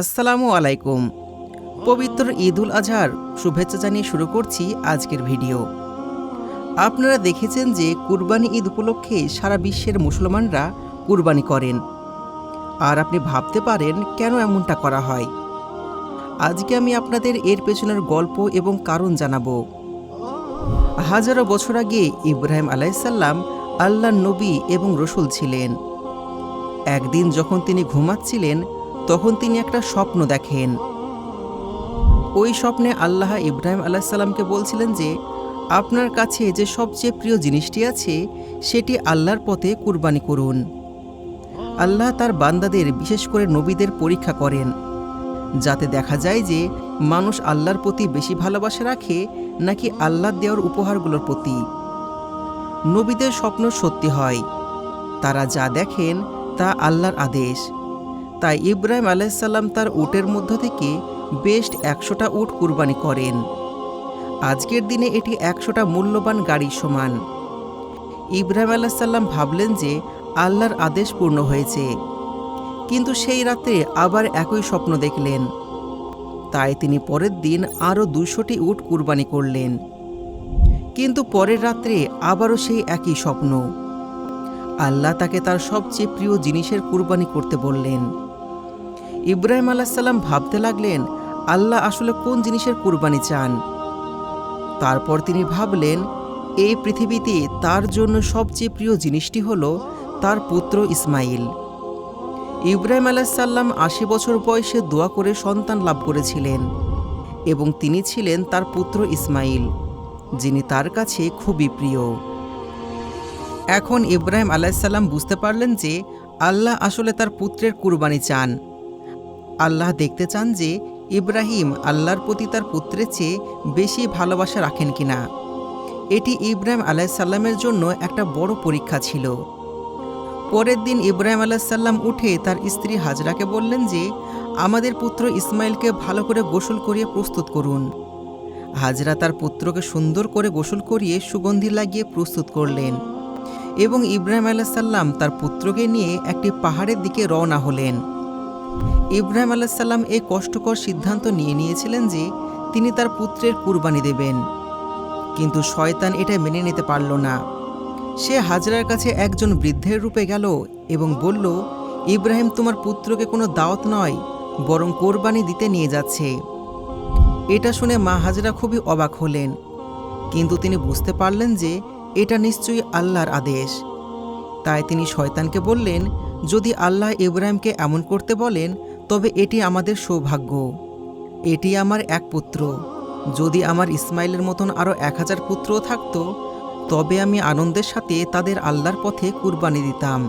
আসসালামু আলাইকুম। পবিত্র ঈদুল আজহার শুভেচ্ছা জানিয়ে শুরু করছি আজকের ভিডিও। আপনারা দেখেছেন যে কুরবানি ঈদ উপলক্ষে সারা বিশ্বের মুসলমানরা কুরবানি করেন। আর আপনি ভাবতে পারেন, কেন এমনটা করা হয়? আজকে আমি আপনাদের এর পেছনের গল্প এবং কারণ জানাব। হাজারো বছর আগে ইব্রাহিম আলাইসাল্লাম আল্লাহ নবী এবং রসুল ছিলেন। একদিন যখন তিনি ঘুমাচ্ছিলেন তখন তিনি একটা স্বপ্ন দেখেন। ওই স্বপ্নে আল্লাহ ইব্রাহিম আলাইসাল্লামকে বলছিলেন যে, আপনার কাছে যে সবচেয়ে প্রিয় জিনিসটি আছে, সেটি আল্লাহর পথে কুরবানি করুন। আল্লাহ তার বান্দাদের, বিশেষ করে নবীদের পরীক্ষা করেন, যাতে দেখা যায় যে মানুষ আল্লাহর প্রতি বেশি ভালোবাসা রাখে নাকি আল্লাহর দেওয়ার উপহারগুলোর প্রতি। নবীদের স্বপ্ন সত্যি হয়। তারা যা দেখেন তা আল্লাহর আদেশ। তাই ইব্রাহিম আলাইসাল্লাম তার উটের মধ্য থেকে বেস্ট একশোটা উট কুরবানি করেন। আজকের দিনে এটি একশোটা মূল্যবান গাড়ির সমান। ইব্রাহিম আলাইসাল্লাম ভাবলেন যে আল্লাহর আদেশ পূর্ণ হয়েছে। কিন্তু সেই রাতে আবার একই স্বপ্ন দেখলেন। তাই তিনি পরের দিন আরও দুশোটি উট কুরবানি করলেন। কিন্তু পরের রাত্রে আবারও সেই একই স্বপ্ন। আল্লাহ তাকে তার সবচেয়ে প্রিয় জিনিসের কুরবানি করতে বললেন। ইব্রাহিম আলাহিসাল্লাম ভাবতে লাগলেন, আল্লাহ আসলে কোন জিনিসের কুরবানি চান? তারপর তিনি ভাবলেন, এই পৃথিবীতে তার জন্য সবচেয়ে প্রিয় জিনিসটি হল তার পুত্র ইসমাইল। ইব্রাহিম আলাহিসাল্লাম আশি বছর বয়সে দোয়া করে সন্তান লাভ করেছিলেন এবং তিনি ছিলেন তার পুত্র ইসমাইল, যিনি তার কাছে খুবই প্রিয়। এখন ইব্রাহিম আলাইসাল্লাম বুঝতে পারলেন যে আল্লাহ আসলে তার পুত্রের কুরবানি চান। আল্লাহ দেখতে চান যে ইব্রাহিম আল্লাহর প্রতি তার পুত্রের চেয়ে বেশি ভালোবাসা রাখেন কিনা। এটি ইব্রাহিম আলাইসাল্লামের জন্য একটা বড় পরীক্ষা ছিল। পরের দিন ইব্রাহিম আলাইসাল্লাম উঠে তার স্ত্রী হাজরাকে বললেন যে, আমাদের পুত্র ইসমাইলকে ভালো করে গোসল করিয়ে প্রস্তুত করুন। হাজরা তার পুত্রকে সুন্দর করে গোসল করিয়ে সুগন্ধি লাগিয়ে প্রস্তুত করলেন এবং ইব্রাহিম আলাইসাল্লাম তার পুত্রকে নিয়ে একটি পাহাড়ের দিকে রওনা হলেন। ইব্রাহিম আলাইসাল্লাম এই কষ্টকর সিদ্ধান্ত নিয়ে নিয়েছিলেন যে তিনি তার পুত্রের কুরবানি দেবেন। কিন্তু শয়তান এটা মেনে নিতে পারল না। সে হাজরার কাছে একজন বৃদ্ধের রূপে গেল এবং বলল, ইব্রাহিম তোমার পুত্রকে কোনো দাওয়াত নয়, বরং কোরবানি দিতে নিয়ে যাচ্ছে। এটা শুনে মা হাজরা খুবই অবাক হলেন। কিন্তু তিনি বুঝতে পারলেন যে এটা নিশ্চয়ই আল্লাহর আদেশ। তাই তিনি শয়তানকে বললেন যদি আল্লাহ ইব্রাহিমকে এমন করতে বলেন, তবে এটি আমাদের সৌভাগ্য। এটি আমার এক পুত্র। যদি আমার ইসমাইলের মতন আরও এক হাজার পুত্রও থাকতো, তবে আমি আনন্দের সাথে তাদের আল্লাহর পথে কুরবানি দিতাম।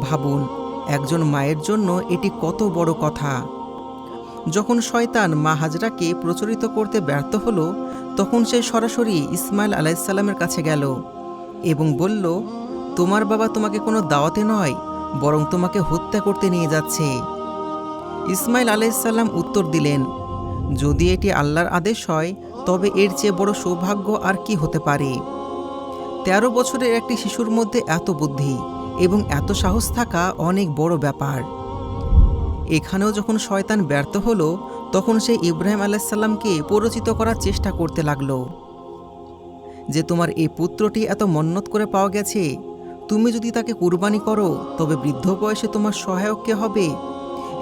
ভাবুন, একজন মায়ের জন্য এটি কত বড় কথা। যখন শয়তান মা হাজরাকে প্রচলিত করতে ব্যর্থ হলো, তখন সে সরাসরি ইসমাইল আলাইসাল্লামের কাছে গেল এবং বলল, তোমার বাবা তোমাকে কোনো দাওয়াতে নয় বরং তোমাকে হত্যা করতে নিয়ে যাচ্ছে। ইসমাইল আলাইসাল্লাম উত্তর দিলেন, যদি এটি আল্লাহর আদেশ হয়, তবে এর চেয়ে বড় সৌভাগ্য আর কি হতে পারে? তেরো বছরের একটি শিশুর মধ্যে এত বুদ্ধি এবং এত সাহস থাকা অনেক বড় ব্যাপার। এখানেও যখন শয়তান ব্যর্থ হলো, তখন সে ইব্রাহিম আলাইসাল্লামকে পরিচিত করার চেষ্টা করতে লাগল। যে তোমার এই পুত্রটি এত মন্নত করে পাওয়া গেছে তুমি যদি তাকে কুরবানি করো, তবে বৃদ্ধ বয়সে তোমার সহায়ক কে হবে?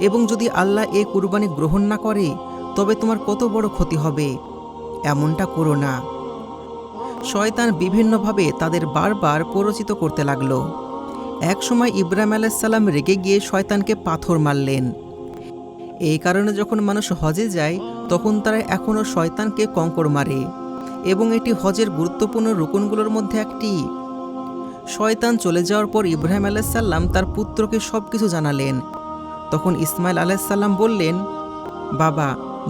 এবং যদি আল্লাহ এ কুরবানি গ্রহণ না করে, তবে তোমার কত বড় ক্ষতি হবে? এমনটা করো না। শয়তান বিভিন্নভাবে তাদের বারবার পরিচিত করতে লাগল। একসময় ইব্রাহিম আলাইসাল্লাম রেগে গিয়ে শয়তানকে পাথর মারলেন। এই কারণে যখন মানুষ হজে যায়, তখন তারা এখনও শয়তানকে কঙ্কর মারে। এবং এটি হজের গুরুত্বপূর্ণ রুকনগুলোর মধ্যে একটি। শয়তান চলে যাওয়ার পর ইব্রাহিম আলাইসাল্লাম তার পুত্রকে সব কিছু জানালেন। তখন ইসমাইল আলাইসাল্লাম বললেন, বাবা,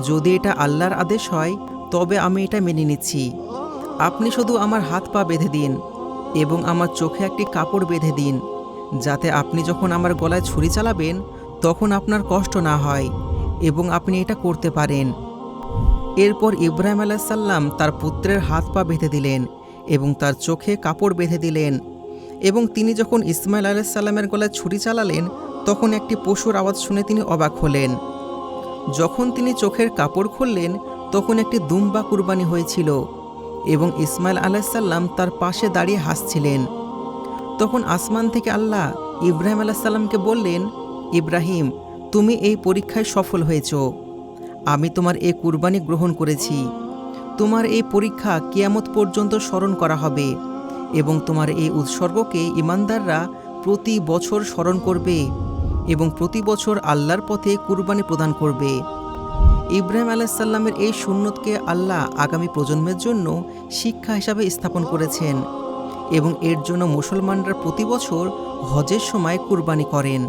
যদি এটা আল্লাহর আদেশ হয়, তবে আমি এটা মেনে নিচ্ছি। আপনি শুধু আমার হাত পা বেঁধে দিন এবং আমার চোখে একটি কাপড় বেঁধে দিন, যাতে আপনি যখন আমার গলায় ছুরি চালাবেন, তখন আপনার কষ্ট না হয় এবং আপনি এটা করতে পারেন। এরপর ইব্রাহিম আলাইসাল্লাম তার পুত্রের হাত পা বেঁধে দিলেন এবং তার চোখে কাপড় বেঁধে দিলেন। এবং তিনি যখন ইসমাইল আলাইসাল্লামের গলায় ছুরি চালালেন, তখন একটি পশুর আওয়াজ শুনে তিনি অবাক হলেন। যখন তিনি চোখের কাপড় খুললেন, তখন একটি দুম্বা কুরবানি হয়েছিল এবং ইসমাইল আলাহিসাল্লাম তার পাশে দাঁড়িয়ে হাসছিলেন। তখন আসমান থেকে আল্লাহ ইব্রাহিম আলাহিসাল্লামকে বললেন, ইব্রাহিম, তুমি এই পরীক্ষায় সফল হয়েছ। আমি তোমার এই কুরবানি গ্রহণ করেছি। তোমার এই পরীক্ষা কিয়ামত পর্যন্ত স্মরণ করা হবে। এবং তোমার এই উৎসর্গকে ইমানদাররা প্রতি বছর স্মরণ করবে এবং প্রতি বছর আল্লাহর পথে কুরবানি প্রদান করবে। ইব্রাহিম আলাইসাল্লামের এই সুন্নতকে আল্লাহ আগামী প্রজন্মের জন্য শিক্ষা হিসাবে স্থাপন করেছেন এবং এর জন্য মুসলমানরা প্রতি বছর হজের সময় কুরবানি করেন।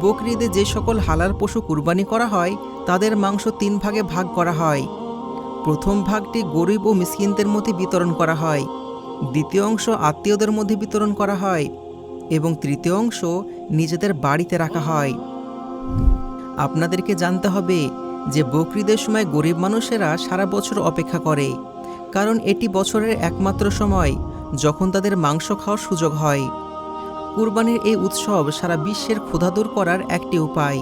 বকরিদে যে সকল হালাল পশু কুরবানি করা হয়, তাদের মাংস তিন ভাগে ভাগ করা হয়। প্রথম ভাগটি গরিব ও মিসকিনদের মধ্যে বিতরণ করা হয়। দ্বিতীয় অংশ আত্মীয়দের মধ্যে বিতরণ করা হয় এবং তৃতীয় অংশ নিজেদের বাড়িতে রাখা হয়। আপনাদেরকে জানতে হবে যে বকরিদের সময় গরিব মানুষেরা সারা বছর অপেক্ষা করে, কারণ এটি বছরের একমাত্র সময় যখন তাদের মাংস খাওয়ার সুযোগ হয়। কুরবানির এই উৎসব সারা বিশ্বের ক্ষুধা দূর করার একটি উপায়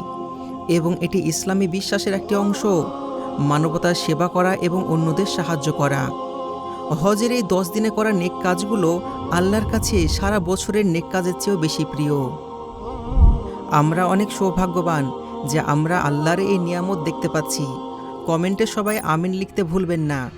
এবং এটি ইসলামী বিশ্বাসের একটি অংশ, মানবতার সেবা করা এবং অন্যদের সাহায্য করা। হজের এই দশ দিনে করা নেক কাজগুলো আল্লাহর কাছে সারা বছরের নেক কাজের চেয়েও বেশি প্রিয়। আমরা অনেক সৌভাগ্যবান যে আমরা আল্লাহর এই নিয়ামত দেখতে পাচ্ছি। কমেন্টে সবাই আমিন লিখতে ভুলবেন না।